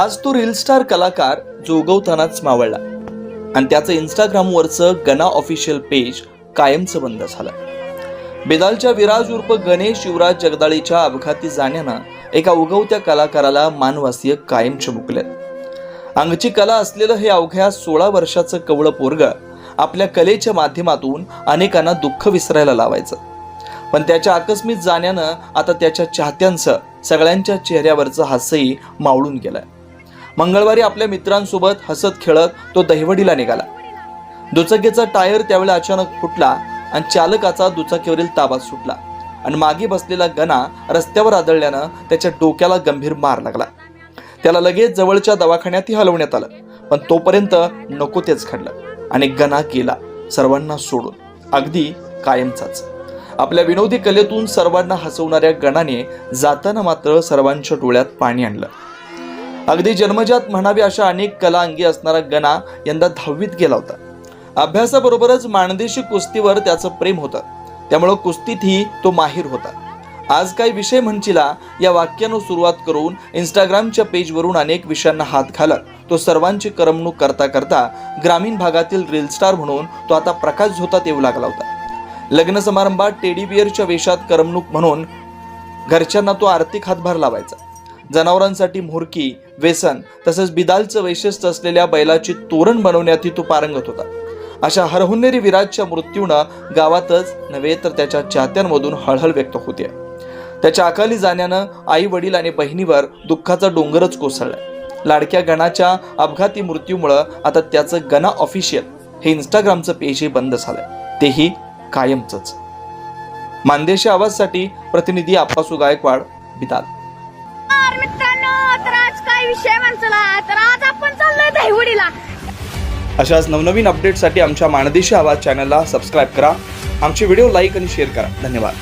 हाच तो reel star कलाकार जो उगवतानाच मावळला. आणि त्याचं इंस्टाग्रामवरचं गना ऑफिशियल पेज कायमचं बंद झालं. बेदालच्या विराज उर्फ गणेश शिवराज जगदाळीच्या अपघाती जाण्यानं एका उगवत्या कलाकाराला मानवासीय कायम मुकले अंगची कला असलेलं हे अवघ्या सोळा वर्षाचं कवळं पोरग आपल्या कलेच्या माध्यमातून अनेकांना दुःख विसरायला लावायचं. पण त्याच्या आकस्मित जाण्यानं आता त्याच्या चाहत्यांचं सगळ्यांच्या चेहऱ्यावरचं हास्यही मावळून गेलंय. मंगळवारी आपल्या मित्रांसोबत हसत खेळत तो दहिवडीला निघाला. दुचाकीचा टायर त्यावेळी अचानक फुटला आणि चालकाचा दुचाकीवरील ताबा सुटला आणि मागे बसलेला गणा रस्त्यावर आदळल्यानं त्याच्या डोक्याला गंभीर मार लागला. त्याला लगेच जवळच्या दवाखान्यातही हलवण्यात आलं पण तोपर्यंत नको तेच घडलं आणि गणा केला सर्वांना सोडून अगदी कायमचाच. आपल्या विनोदी कलेतून सर्वांना हसवणाऱ्या गणाने जाताना मात्र सर्वांच्या डोळ्यात पाणी आणलं. अगदी जन्मजात म्हणावी अशा अनेक कला अंगी असणारा गणा यंदा दहावीत गेला होता. अभ्यासाबरोबरच माणदेशी कुस्तीवर त्याचं प्रेम होतं. त्यामुळं कुस्तीतही तो माहीर होता. आज काय विषय म्हणचिला या वाक्यानं सुरुवात करून इंस्टाग्रामच्या पेजवरून अनेक विषयांना हात घालत तो सर्वांची करमणूक करता करता ग्रामीण भागातील रील स्टार म्हणून तो आता प्रकाश झोतात येऊ लागला होता. लग्न समारंभात टेडी बिअरच्या वेशात करमणूक म्हणून घरच्यांना तो आर्थिक हातभार लावायचा. जनावरांसाठी मोरकी वेसन तसंच बिदालचं वैशिष्ट्य असलेल्या बैलाची तोरण बनवण्यातही तो पारंगत होता. अशा हरहुन्नेरी विराजच्या मृत्यूनं गावातच नव्हे तर त्याच्या चाहत्यांमधून हळहळ व्यक्त होते. त्याच्या अकाली जाण्यानं आई वडील आणि बहिणीवर दुःखाचा डोंगरच कोसळलाय. लाडक्या गणाच्या अपघाती मृत्यूमुळं आता त्याचं गणा ऑफिशियल हे इंस्टाग्रामचं पेजही बंद झालंय. तेही कायमचंच. मानदेशी आवाजसाठी प्रतिनिधी आप्पासू गायकवाड बिदाल. तर मित्रांनो तर आज काय विषय माणसाला? तर आज आपण चाललोय दहिवडीला. अशाच नवनवीन अपडेटसाठी आमच्या मानदेशी आवाज चॅनलला सबस्क्राईब करा. आमचे व्हिडिओ लाईक आणि शेअर करा. धन्यवाद.